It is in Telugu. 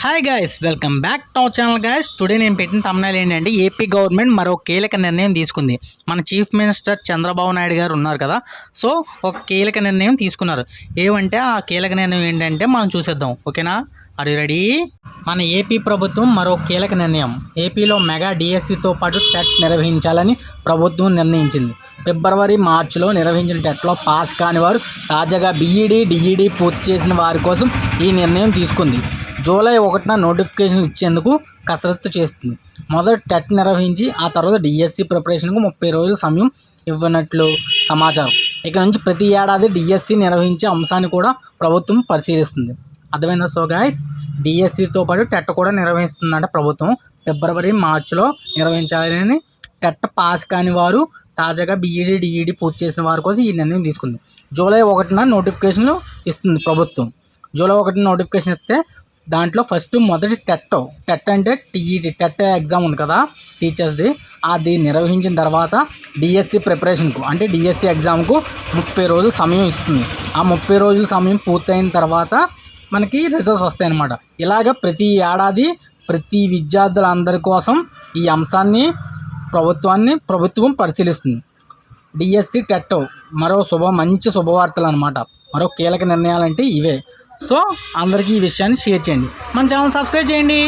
Hi guys welcome back to our channel guys today నేను పెట్టిన తమిళ ఏంటంటే ఏపీ గవర్నమెంట్ మరో కీలక నిర్ణయం తీసుకుంది. మన చీఫ్ మినిస్టర్ చంద్రబాబు నాయుడు గారు ఉన్నారు కదా. సో ఒక కీలక నిర్ణయం తీసుకున్నారు. ఏమంటే ఆ కీలక నిర్ణయం ఏంటంటే మనం చూసేద్దాం. ఓకేనా? అది రెడీ మన ఏపీ ప్రభుత్వం మరో కీలక నిర్ణయం. ఏపీలో మెగా డిఎస్సితో పాటు టెట్ నిర్వహించాలని ప్రభుత్వం నిర్ణయించింది. ఫిబ్రవరి మార్చిలో నిర్వహించిన టెట్లో పాస్ కాని వారు తాజాగా బీఈడి డిఈడి పూర్తి చేసిన వారి కోసం ఈ నిర్ణయం తీసుకుంది. జూలై ఒకటిన నోటిఫికేషన్ ఇచ్చేందుకు కసరత్తు చేస్తుంది. మొదట టెట్ నిర్వహించి ఆ తర్వాత డిఎస్సి ప్రిపరేషన్కు ముప్పై రోజుల సమయం ఇవ్వనట్లు సమాచారం. ఇక నుంచి ప్రతి ఏడాది డిఎస్సి నిర్వహించే అంశాన్ని కూడా ప్రభుత్వం పరిశీలిస్తుంది. అర్థమైందా? సో గాయస్ డిఎస్సితో పాటు టెట్ కూడా నిర్వహిస్తుందంట ప్రభుత్వం. ఫిబ్రవరి మార్చిలో నిర్వహించాలని టెట్ పాస్ కాని వారు తాజాగా బీఈడీ డిఈడి పూర్తి చేసిన వారి కోసం ఈ నిర్ణయం తీసుకుంది. జూలై ఒకటిన నోటిఫికేషన్లు ఇస్తుంది ప్రభుత్వం. జూలై ఒకటిన నోటిఫికేషన్ ఇస్తే దాంట్లో ఫస్ట్ మొదటి టెట్ టెట్ అంటే టీఈటీ టెట్ ఎగ్జామ్ ఉంది కదా టీచర్స్ది అది నిర్వహించిన తర్వాత డిఎస్సి ప్రిపరేషన్కు అంటే డిఎస్సి ఎగ్జామ్కు ముప్పై రోజులు సమయం ఇస్తుంది. ఆ ముప్పై రోజుల సమయం పూర్తయిన తర్వాత మనకి రిజల్ట్స్ వస్తాయి అన్నమాట ఇలాగ ప్రతి ఏడాది ప్రతి విద్యార్థులందరి కోసం ఈ అంశాన్ని ప్రభుత్వాన్ని ప్రభుత్వం పరిశీలిస్తుంది. డిఎస్సి టెట్ మరో శుభ మంచి శుభవార్తలు అనమాట మరో కీలక నిర్ణయాలంటే ఇవే. సో అందరికీ ఈ విషయాన్ని షేర్ చేయండి. మన ఛానల్ సబ్స్క్రైబ్ చేయండి.